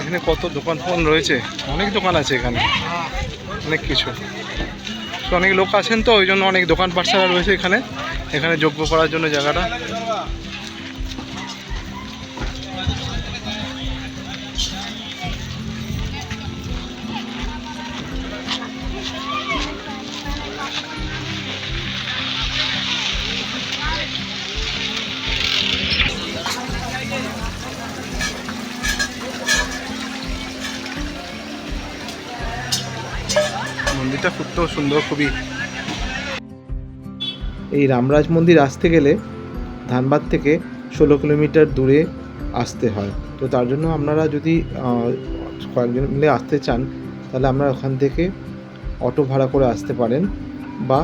এখানে কত দোকান ফোন রয়েছে? অনেক দোকান আছে এখানে। অনেক কিছু। অনেক লোক আছেন তো, ওই জন্য অনেক দোকান পাঠশালা রয়েছে এখানে। এখানে যোগ্য করার জন্য জায়গাটা। মন্দিরটা তো সুন্দর, খুবই। এই রামরাজ মন্দির আসতে গেলে ধানবাদ থেকে ষোলো কিলোমিটার দূরে আসতে হয়। তো তার জন্য আপনারা যদি কয়েকজন মিলে আসতে চান, তাহলে আপনারা ওখান থেকে অটো ভাড়া করে আসতে পারেন বা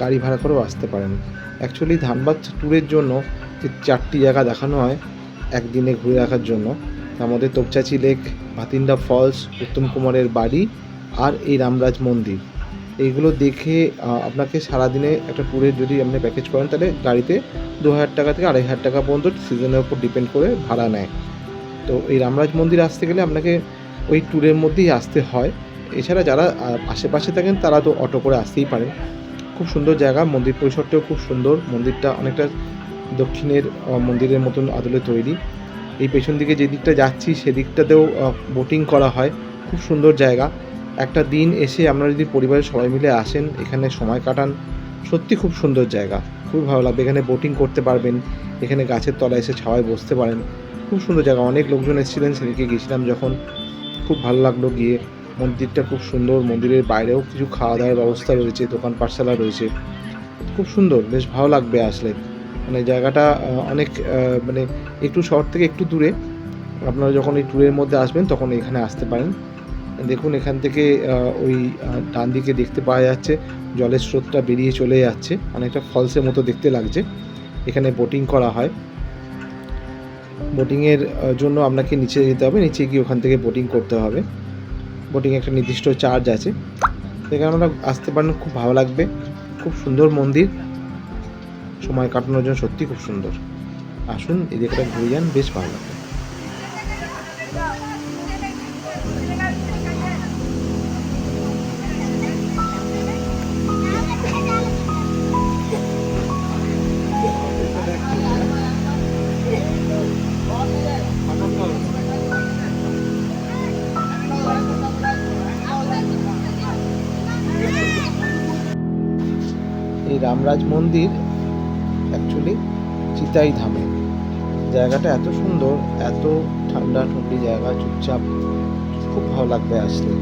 গাড়ি ভাড়া করেও আসতে পারেন। অ্যাকচুয়ালি ধানবাদ ট্যুরের জন্য যে চারটি জায়গা দেখানো হয় একদিনে ঘুরে রাখার জন্য, তার মধ্যে তোপচাচি লেক ভাতিন্ডা ফলস উত্তম কুমারের বাড়ি আর এই রামরাজ মন্দির। এইগুলো দেখে আপনাকে সারাদিনে একটা ট্যুরের যদি আপনি প্যাকেজ করেন, তাহলে গাড়িতে দু হাজার টাকা থেকে আড়াই হাজার টাকা পর্যন্ত সিজনের উপর ডিপেন্ড করে ভাড়া নেয়। তো এই রামরাজ মন্দির আসতে গেলে আপনাকে ওই ট্যুরের মধ্যেই আসতে হয়। এছাড়া যারা আশেপাশে থাকেন, তারা তো অটো করে আসতেই পারেন। খুব সুন্দর জায়গা, মন্দির পরিসরটাও খুব সুন্দর। মন্দিরটা অনেকটা দক্ষিণের মন্দিরের মতন আদলে তৈরি। এই পেছন দিকে যে দিকটা যাচ্ছি, সেদিকটাতেও বোটিং করা হয়। খুব সুন্দর জায়গা। একটা দিন এসে আপনারা যদি পরিবারের সবাই মিলে আসেন, এখানে সময় কাটান, সত্যি খুব সুন্দর জায়গা। খুব ভালো লাগবে। এখানে বোটিং করতে পারবেন, এখানে গাছের তলায় এসে ছাওয়ায় বসতে পারেন। খুব সুন্দর জায়গা। অনেক লোকজন এসেছিলেন সেদিকে গেছিলাম যখন। খুব ভালো লাগল গিয়ে। মন্দিরটা খুব সুন্দর। মন্দিরের বাইরেও কিছু খাওয়া দাওয়ার ব্যবস্থা রয়েছে, দোকান পাঠশালা রয়েছে। খুব সুন্দর। বেশ ভালো লাগবে আসলে। মানে জায়গাটা অনেক মানে একটু শহর থেকে একটু দূরে। আপনারা যখন এই ট্যুরের মধ্যে আসবেন, তখন এখানে আসতে পারেন। দেখুন, এখান থেকে ওই ডান দিকে দেখতে পাওয়া যাচ্ছে, জলের স্রোতটা বেরিয়ে চলে যাচ্ছে, অনেকটা ফলসের মতো দেখতে লাগছে। এখানে বোটিং করা হয়। বোটিংয়ের জন্য আপনাকে নিচে যেতে হবে, নিচে গিয়ে ওখান থেকে বোটিং করতে হবে। বোটিং একটা নির্দিষ্ট চার্জ আছে। সেখানে আমরা আসতে পারেন, খুব ভালো লাগবে। খুব সুন্দর মন্দির। সময় কাটানোর জন্য সত্যি খুব সুন্দর। আসুন জায়গাটা ঘুরে যান, বেশ ভালো লাগবে। এই রামরাজ মন্দির অ্যাকচুয়ালি চিতাই ধামে। জায়গাটা এত সুন্দর, এত ঠান্ডা ঠন্ডি জায়গা, চুপচাপ। খুব ভালো লাগবে আসলে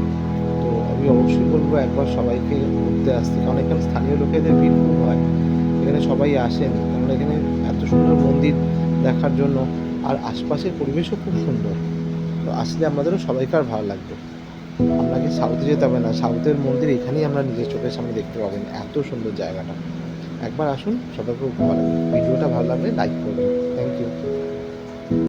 তো আমি অবশ্যই বলব একবার সবাইকে ঘুরতে আসতে। কারণ এখানে স্থানীয় লোকেদের ভিড় খুব হয়। এখানে সবাই আসেন। কারণ এখানে এত সুন্দর মন্দির দেখার জন্য। আর আশপাশের পরিবেশও খুব সুন্দর। তো আসলে আমাদেরও সবাইকার ভালো লাগবে। আপনাকে সাউথে যেতে হবে না। সাউথের মন্দির এখানেই আমরা নিজের চোখের সামনে দেখতে পাবেন এত সুন্দর জায়গাটা। একবার আসুন, সবাইকে ভিডিওটা ভালো লাগলে লাইক করবেন। Thank you